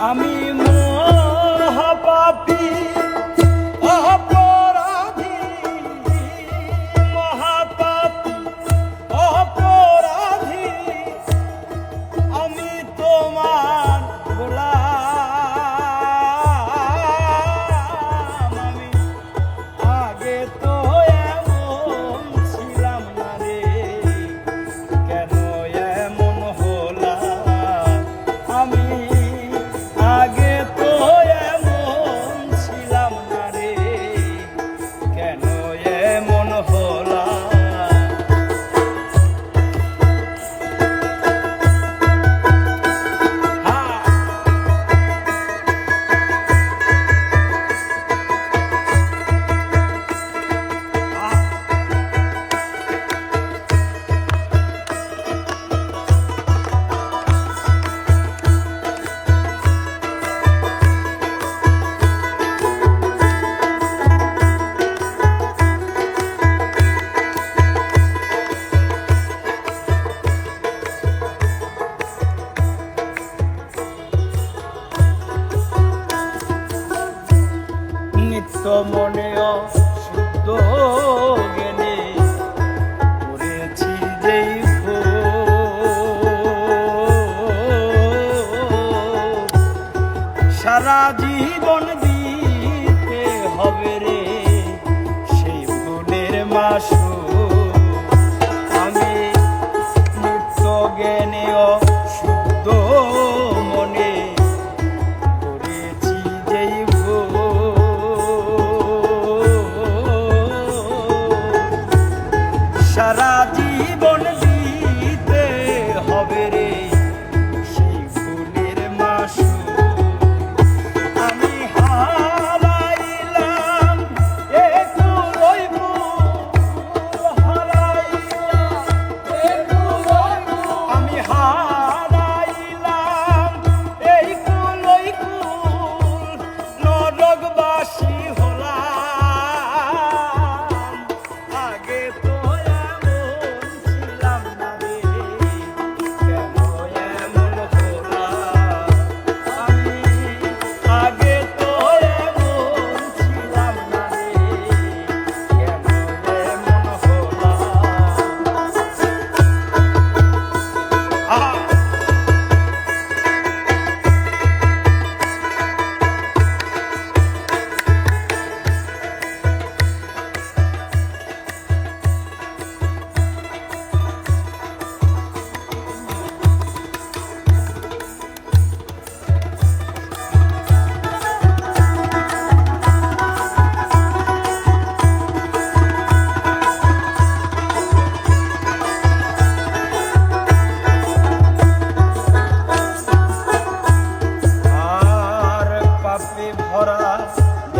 আমি মহাপাপী সারা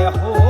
Oh.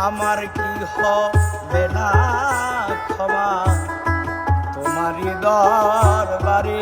আমার কি হবে না? ক্ষমা। তোমারই দরবারে